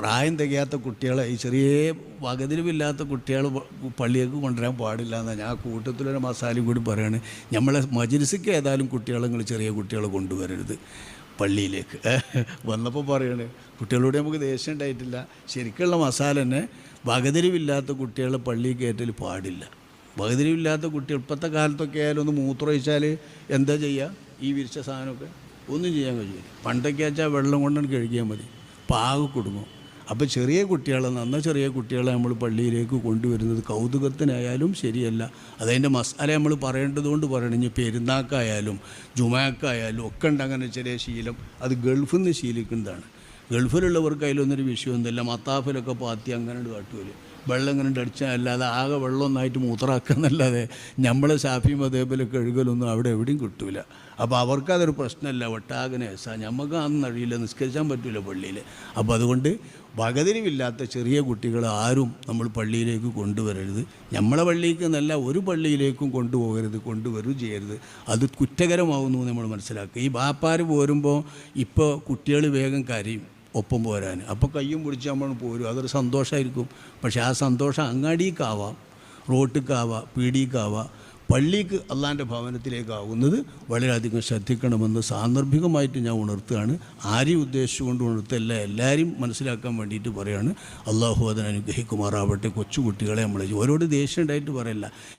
പ്രായം തികയാത്ത കുട്ടികളെ ഈ ചെറിയ വകതിരിവില്ലാത്ത കുട്ടികൾ പള്ളിയേക്ക് കൊണ്ടുവരാൻ പാടില്ല എന്നാണ് ഞാൻ കൂട്ടത്തിലൊരു മസാലയും കൂടി പറയുകയാണ് നമ്മളെ മജിലിസിക്ക് ഏതായാലും കുട്ടികളെ നിങ്ങൾ ചെറിയ കുട്ടികളെ കൊണ്ടുവരരുത് പള്ളിയിലേക്ക്. വന്നപ്പോൾ പറയാണ് കുട്ടികളോട് നമുക്ക് ദേഷ്യം ഉണ്ടായിട്ടില്ല. ശരിക്കുള്ള മസാല തന്നെ വകതിരിവില്ലാത്ത കുട്ടികളെ പള്ളിയിൽ കയറ്റൽ പാടില്ല. വകതിരിവില്ലാത്ത കുട്ടികൾ ഇപ്പോഴത്തെ കാലത്തൊക്കെ ആയാലും ഒന്ന് മൂത്രമൊഴിച്ചാൽ എന്താ ചെയ്യുക ഈ വിരിച്ച സാധനമൊക്കെ ഒന്നും ചെയ്യാൻ കഴിയില്ല പണ്ടൊക്കെ വെച്ചാൽ വെള്ളം കൊണ്ടാണ് കഴുകിയാൽ മതി. പാക അപ്പോൾ ചെറിയ കുട്ടികളെ നന്ന ചെറിയ കുട്ടികളെ നമ്മൾ പള്ളിയിലേക്ക് കൊണ്ടുവരുന്നത് കൗതുകത്തിനായാലും ശരിയല്ല. അതതിന്റെ മസാല നമ്മൾ പറയേണ്ടത് കൊണ്ട് പറയണം. ഇനി പെരുന്നാക്കായാലും ജുമാക്കായാലും ഒക്കെ ഉണ്ട് അങ്ങനെ ചെറിയ ശീലം. അത് ഗൾഫിൽ നിന്ന് ശീലിക്കുന്നതാണ്. ഗൾഫിലുള്ളവർക്ക് അതിലൊന്നൊരു വിഷയമൊന്നുമില്ല മത്താഫിലൊക്കെ പാത്തി അങ്ങനെ കാട്ടുമല്ലോ വെള്ളം ഇങ്ങനെ അടിച്ചാൽ അല്ലാതെ ആകെ വെള്ളം ഒന്നായിട്ട് മൂത്രാക്കുന്നല്ലാതെ നമ്മളെ സാഫിയും അതേപോലെ കഴുകലൊന്നും അവിടെ എവിടെയും കിട്ടൂല. അപ്പോൾ അവർക്കതൊരു പ്രശ്നമല്ല. ഒട്ടാകനെ സാ നമുക്ക് അന്ന് കഴിയില്ല നിസ്കരിച്ചാൻ പറ്റില്ല പള്ളിയിൽ അപ്പോൾ അതുകൊണ്ട് വകതിരിവില്ലാത്ത ചെറിയ കുട്ടികൾ ആരും നമ്മൾ പള്ളിയിലേക്ക് കൊണ്ടുവരരുത്. നമ്മളെ പള്ളിക്ക് നല്ല ഒരു പള്ളിയിലേക്കും കൊണ്ടുപോകരുത് കൊണ്ടുവരും ചെയ്യരുത്. അത് കുറ്റകരമാവുന്നു നമ്മൾ മനസ്സിലാക്കുക. ഈ ബാപ്പാർ പോരുമ്പോൾ ഇപ്പോൾ കുട്ടികൾ വേഗം കരയും. ഒപ്പം പോരാൻ. അപ്പോൾ കയ്യും പിടിച്ച് നമ്മൾ പോരും. അതൊരു സന്തോഷമായിരിക്കും പക്ഷേ ആ സന്തോഷം അങ്ങാടിക്കാവാം റോട്ടിക്കാവാം പീടിക്കാവാം. പള്ളിക്ക് അള്ളാന്റെ ഭവനത്തിലേക്കാവുന്നത് വളരെയധികം ശ്രദ്ധിക്കണമെന്ന് സാന്ദർഭികമായിട്ട് ഞാൻ ഉണർത്തുകയാണ്. ആരെയും ഉദ്ദേശിച്ചുകൊണ്ട് ഉണർത്തല്ല. എല്ലാവരെയും മനസ്സിലാക്കാൻ വേണ്ടിയിട്ട് പറയുകയാണ് അള്ളാഹു അതിനനുഗ്രഹിക്കുമാറാവട്ടെ. കൊച്ചുകുട്ടികളെ നമ്മളെ ഓരോട് ദേഷ്യം ഉണ്ടായിട്ട് പറയല്ല.